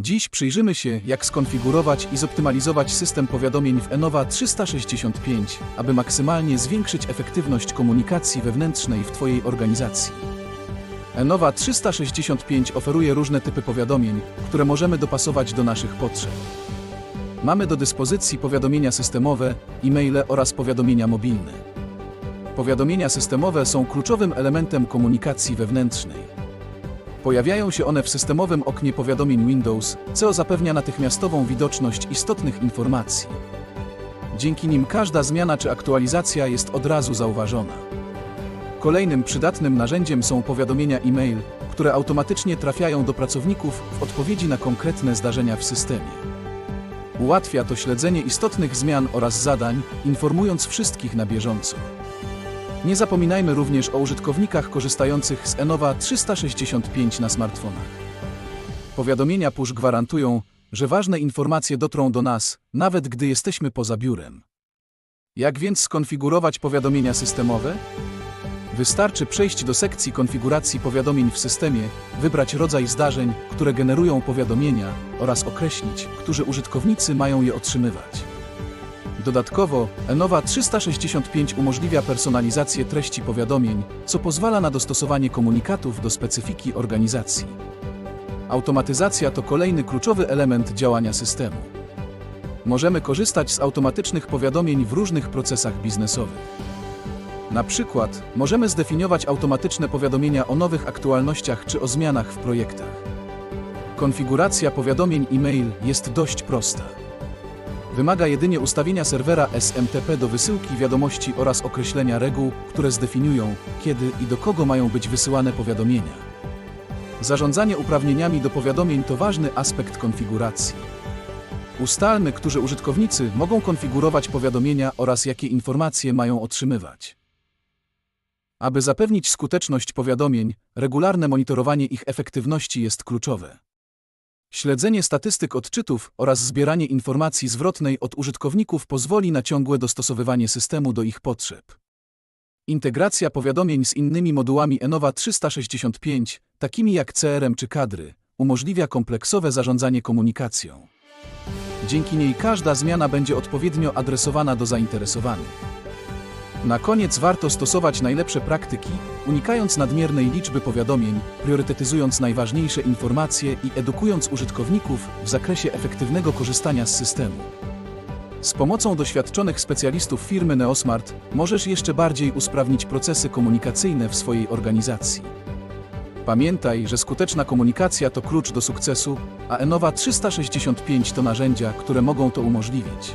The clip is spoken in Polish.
Dziś przyjrzymy się, jak skonfigurować i zoptymalizować system powiadomień w Enova 365, aby maksymalnie zwiększyć efektywność komunikacji wewnętrznej w Twojej organizacji. Enova 365 oferuje różne typy powiadomień, które możemy dopasować do naszych potrzeb. Mamy do dyspozycji powiadomienia systemowe, e-maile oraz powiadomienia mobilne. Powiadomienia systemowe są kluczowym elementem komunikacji wewnętrznej. Pojawiają się one w systemowym oknie powiadomień Windows, co zapewnia natychmiastową widoczność istotnych informacji. Dzięki nim każda zmiana czy aktualizacja jest od razu zauważona. Kolejnym przydatnym narzędziem są powiadomienia e-mail, które automatycznie trafiają do pracowników w odpowiedzi na konkretne zdarzenia w systemie. Ułatwia to śledzenie istotnych zmian oraz zadań, informując wszystkich na bieżąco. Nie zapominajmy również o użytkownikach korzystających z Enova 365 na smartfonach. Powiadomienia push gwarantują, że ważne informacje dotrą do nas, nawet gdy jesteśmy poza biurem. Jak więc skonfigurować powiadomienia systemowe? Wystarczy przejść do sekcji konfiguracji powiadomień w systemie, wybrać rodzaj zdarzeń, które generują powiadomienia oraz określić, którzy użytkownicy mają je otrzymywać. Dodatkowo, Enova 365 umożliwia personalizację treści powiadomień, co pozwala na dostosowanie komunikatów do specyfiki organizacji. Automatyzacja to kolejny kluczowy element działania systemu. Możemy korzystać z automatycznych powiadomień w różnych procesach biznesowych. Na przykład, możemy zdefiniować automatyczne powiadomienia o nowych aktualnościach czy o zmianach w projektach. Konfiguracja powiadomień e-mail jest dość prosta. Wymaga jedynie ustawienia serwera SMTP do wysyłki wiadomości oraz określenia reguł, które zdefiniują, kiedy i do kogo mają być wysyłane powiadomienia. Zarządzanie uprawnieniami do powiadomień to ważny aspekt konfiguracji. Ustalmy, którzy użytkownicy mogą konfigurować powiadomienia oraz jakie informacje mają otrzymywać. Aby zapewnić skuteczność powiadomień, regularne monitorowanie ich efektywności jest kluczowe. Śledzenie statystyk odczytów oraz zbieranie informacji zwrotnej od użytkowników pozwoli na ciągłe dostosowywanie systemu do ich potrzeb. Integracja powiadomień z innymi modułami Enova 365, takimi jak CRM czy kadry, umożliwia kompleksowe zarządzanie komunikacją. Dzięki niej każda zmiana będzie odpowiednio adresowana do zainteresowanych. Na koniec warto stosować najlepsze praktyki, unikając nadmiernej liczby powiadomień, priorytetyzując najważniejsze informacje i edukując użytkowników w zakresie efektywnego korzystania z systemu. Z pomocą doświadczonych specjalistów firmy Neosmart możesz jeszcze bardziej usprawnić procesy komunikacyjne w swojej organizacji. Pamiętaj, że skuteczna komunikacja to klucz do sukcesu, a Enova 365 to narzędzia, które mogą to umożliwić.